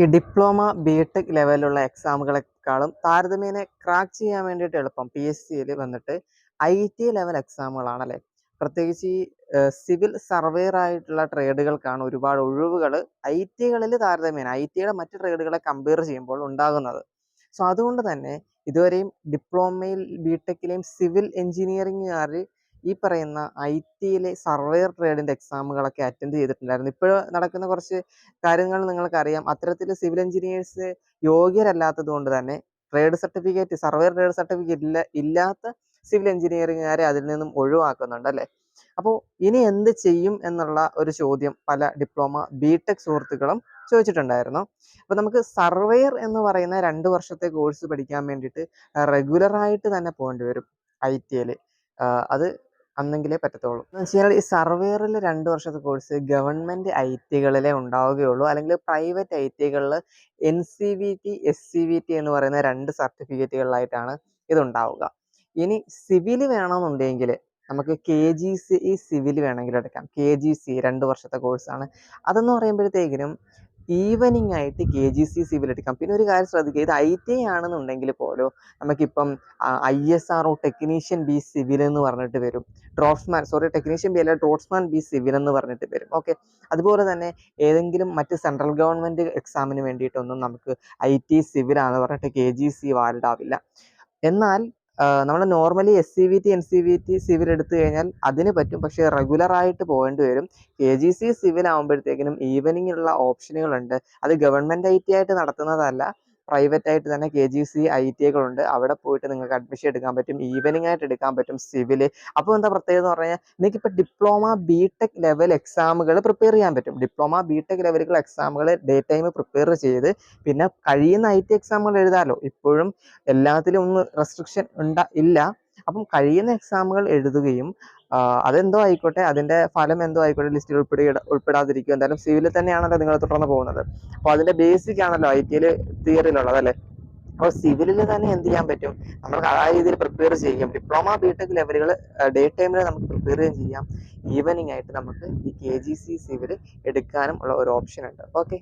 ഈ diploma B tech ലെവലിലുള്ള എക്സാമുകളെക്കാളും താരതമ്യേന ക്രാക്ക് ചെയ്യാൻ വേണ്ടിയിട്ട് എളുപ്പം. പി എസ് സിയിൽ വന്നിട്ട് ഐ ടി ലെവൽ എക്സാമുകളാണല്ലേ പ്രത്യേകിച്ച് ഈ സിവിൽ സർവേയർ ആയിട്ടുള്ള ട്രേഡുകൾക്കാണ് ഒരുപാട് ഒഴിവുകൾ ഐ ടികളിൽ താരതമ്യേന ഐ ടിയുടെ മറ്റ് ട്രേഡുകളെ കമ്പയർ ചെയ്യുമ്പോൾ ഉണ്ടാകുന്നത്. സോ അതുകൊണ്ട് തന്നെ ഇതുവരെയും ഡിപ്ലോമയിൽ ബി ടെക്കിലെയും സിവിൽ എഞ്ചിനീയറിംഗുകാർ ഈ പറയുന്ന ഐ ടിയിലെ സർവേയർ ട്രേഡിന്റെ എക്സാമുകളൊക്കെ അറ്റൻഡ് ചെയ്തിട്ടുണ്ടായിരുന്നു. ഇപ്പോൾ നടക്കുന്ന കുറച്ച് കാര്യങ്ങൾ നിങ്ങൾക്കറിയാം. അത്തരത്തിൽ സിവിൽ എഞ്ചിനീയേഴ്സ് യോഗ്യരല്ലാത്തത് കൊണ്ട് തന്നെ trade certificate surveyor trade certificate ഇല്ല ഇല്ലാത്ത സിവിൽ എഞ്ചിനീയറിംഗുകാരെ അതിൽ നിന്നും ഒഴിവാക്കുന്നുണ്ട് അല്ലേ? അപ്പോൾ ഇനി എന്ത് ചെയ്യും എന്നുള്ള ഒരു ചോദ്യം പല ഡിപ്ലോമ ബി ടെക് സുഹൃത്തുക്കളും ചോദിച്ചിട്ടുണ്ടായിരുന്നു. അപ്പോൾ നമുക്ക് സർവേയർ എന്ന് പറയുന്ന രണ്ട് വർഷത്തെ കോഴ്സ് പഠിക്കാൻ വേണ്ടിയിട്ട് റെഗുലറായിട്ട് തന്നെ പോകേണ്ടി വരും ഐ ടി ഐയിൽ അത് അന്നെങ്കിലേ പറ്റത്തുള്ളൂ. എന്ന് വെച്ച് കഴിഞ്ഞാൽ ഈ സർവേയറിൽ രണ്ട് വർഷത്തെ കോഴ്സ് ഗവൺമെന്റ് ഐ ടികളിലേ ഉണ്ടാവുകയുള്ളൂ. അല്ലെങ്കിൽ private I ടികളിൽ N C V T S C V T എന്ന് പറയുന്ന രണ്ട് സർട്ടിഫിക്കറ്റുകളിലായിട്ടാണ് ഇതുണ്ടാവുക. ഇനി സിവിൽ വേണമെന്നുണ്ടെങ്കിൽ നമുക്ക് കെ ജി സി ഈ സിവിൽ വേണമെങ്കിൽ എടുക്കാം. കെ ജി സി രണ്ട് വർഷത്തെ കോഴ്സാണ്. അതെന്ന് പറയുമ്പോഴത്തേക്കിനും ഈവനിങ് ആയിട്ട് കെ ജി സി സിവിൽ എടുക്കാം പിന്നെ ഒരു കാര്യം ശ്രദ്ധിക്കുക ഇത് ഐ ടി ആണെന്നുണ്ടെങ്കിൽ പോലും നമുക്കിപ്പം I S R O technician B civil എന്ന് പറഞ്ഞിട്ട് വരും. ഡ്രോട്ട്സ്മാൻ സോറി ടെക്നീഷ്യൻ ബി അല്ല ഡ്രോട്ട്സ്മാൻ ബി സിവിൽ എന്ന് പറഞ്ഞിട്ട് വരും. ഓക്കെ? അതുപോലെ തന്നെ ഏതെങ്കിലും മറ്റ് സെൻട്രൽ ഗവൺമെന്റ് എക്സാമിന് വേണ്ടിയിട്ടൊന്നും നമുക്ക് ഐ ടി ആണെന്ന് പറഞ്ഞിട്ട് കെ ജി സി വാലിഡ് ആവില്ല. എന്നാൽ നമ്മൾ normally S C V T N C V T civil എടുത്തു കഴിഞ്ഞാൽ അതിന് പറ്റും. പക്ഷേ റെഗുലർ ആയിട്ട് പോകേണ്ടി വരും. കെ ജി സി സിവിൽ ആകുമ്പോഴത്തേക്കിനും ഈവനിങ്ങിലുള്ള ഓപ്ഷനുകളുണ്ട് അത് ഗവൺമെന്റ് ഐ ടി ആയിട്ട് നടത്തുന്നതല്ല. പ്രൈവറ്റ് ആയിട്ട് തന്നെ K G C I T ഐകളുണ്ട് അവിടെ പോയിട്ട് നിങ്ങൾക്ക് അഡ്മിഷൻ എടുക്കാൻ പറ്റും. ഈവനിങ് ആയിട്ട് എടുക്കാൻ പറ്റും സിവിൽ അപ്പോൾ എന്താ പ്രത്യേകത എന്ന് പറഞ്ഞാൽ നിങ്ങൾക്ക് ഇപ്പോൾ ഡിപ്ലോമ ബി ടെക് ലെവൽ എക്സാമുകൾ പ്രിപ്പയർ ചെയ്യാൻ പറ്റും. ഡിപ്ലോമ ബി ടെക് ലെവലുകൾ എക്സാമുകൾ ഡേ ടൈം പ്രിപ്പയർ ചെയ്ത് പിന്നെ കഴിയുന്ന ഐ ടി എക്സാമുകൾ എഴുതാമല്ലോ ഇപ്പോഴും എല്ലാത്തിലും ഒന്നും റെസ്ട്രിക്ഷൻ ഉണ്ടാ ഇല്ല അപ്പം കഴിയുന്ന എക്സാമുകൾ എഴുതുകയും അതെന്തോ ആയിക്കോട്ടെ അതിന്റെ ഫലം എന്തോ ആയിക്കോട്ടെ ലിസ്റ്റിൽ ഉൾപ്പെടെ ഉൾപ്പെടാതിരിക്കും എന്തായാലും സിവിലിൽ തന്നെയാണല്ലോ നിങ്ങൾ തുടർന്ന് പോകുന്നത്. അപ്പോൾ അതിന്റെ ബേസിക് ആണല്ലോ ഐ ടിയിൽ തിയറിയിലുള്ളത് അല്ലേ? അപ്പോൾ സിവിലിൽ തന്നെ എന്ത് ചെയ്യാൻ പറ്റും? നമുക്ക് ആ രീതിയിൽ പ്രിപ്പയർ ചെയ്യാം. ഡിപ്ലോമ ബിടെക് ലെവലുകൾ ഡേ ടൈമിൽ നമുക്ക് പ്രിപ്പയർ ചെയ്യാം ഈവനിങ് ആയിട്ട് നമുക്ക് ഈ കെ ജി സി സിവിൽ എടുക്കാനും ഉള്ള ഒരു ഓപ്ഷൻ ഉണ്ട്. ഓക്കെ